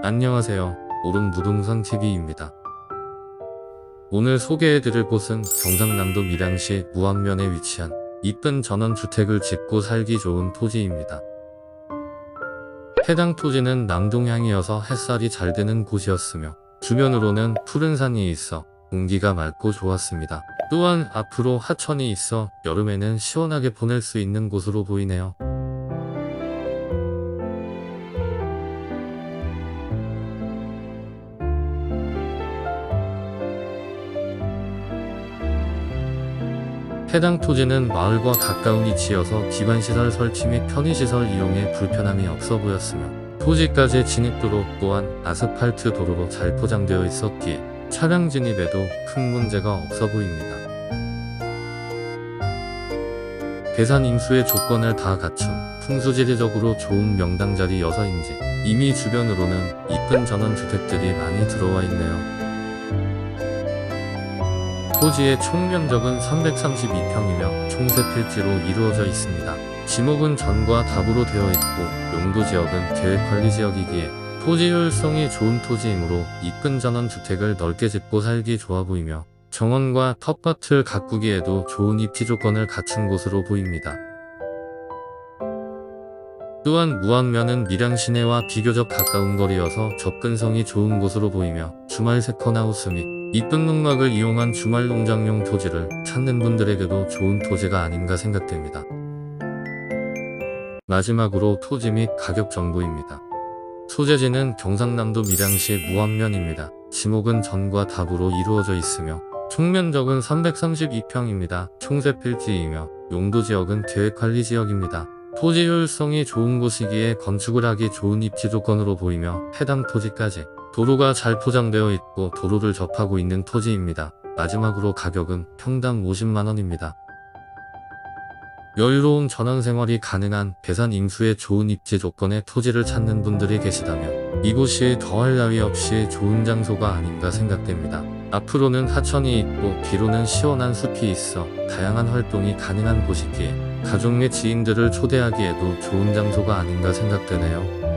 안녕하세요. 오름 부동산 TV입니다. 오늘 소개해드릴 곳은 경상남도 밀양시 무안면에 위치한 이쁜 전원주택을 짓고 살기 좋은 토지입니다. 해당 토지는 남동향이어서 햇살이 잘 드는 곳이었으며 주변으로는 푸른 산이 있어 공기가 맑고 좋았습니다. 또한 앞으로 하천이 있어 여름에는 시원하게 보낼 수 있는 곳으로 보이네요. 해당 토지는 마을과 가까운 위치여서 기반시설 설치 및 편의시설 이용에 불편함이 없어 보였으며 토지까지 진입도로 또한 아스팔트 도로로 잘 포장되어 있었기에 차량 진입에도 큰 문제가 없어 보입니다. 계산 임수의 조건을 다 갖춘 풍수지리적으로 좋은 명당 자리여서인지 이미 주변으로는 이쁜 전원 주택들이 많이 들어와 있네요. 토지의 총 면적은 332평이며 총세 필지로 이루어져 있습니다. 지목은 전과 답으로 되어 있고 용도 지역은 계획관리 지역이기에 토지 효율성이 좋은 토지이므로 이쁜 전원 주택을 넓게 짓고 살기 좋아 보이며 정원과 텃밭을 가꾸기에도 좋은 입지 조건을 갖춘 곳으로 보입니다. 또한 무안면은 밀양 시내와 비교적 가까운 거리여서 접근성이 좋은 곳으로 보이며 주말 세컨하우스 및 이쁜 농막을 이용한 주말 농장용 토지를 찾는 분들에게도 좋은 토지가 아닌가 생각됩니다. 마지막으로 토지 및 가격 정보입니다. 소재지는 경상남도 밀양시 무안면입니다. 지목은 전과 답으로 이루어져 있으며 총면적은 332평입니다. 총세 필지이며 용도 지역은 계획관리 지역입니다. 토지 효율성이 좋은 곳이기에 건축을 하기 좋은 입지 조건으로 보이며 해당 토지까지 도로가 잘 포장되어 있고 도로를 접하고 있는 토지입니다. 마지막으로 가격은 평당 50만원입니다. 여유로운 전원생활이 가능한 배산 임수의 좋은 입지 조건의 토지를 찾는 분들이 계시다면 이곳이 더할 나위 없이 좋은 장소가 아닌가 생각됩니다. 앞으로는 하천이 있고 뒤로는 시원한 숲이 있어 다양한 활동이 가능한 곳이기에 가족 및 지인들을 초대하기에도 좋은 장소가 아닌가 생각되네요.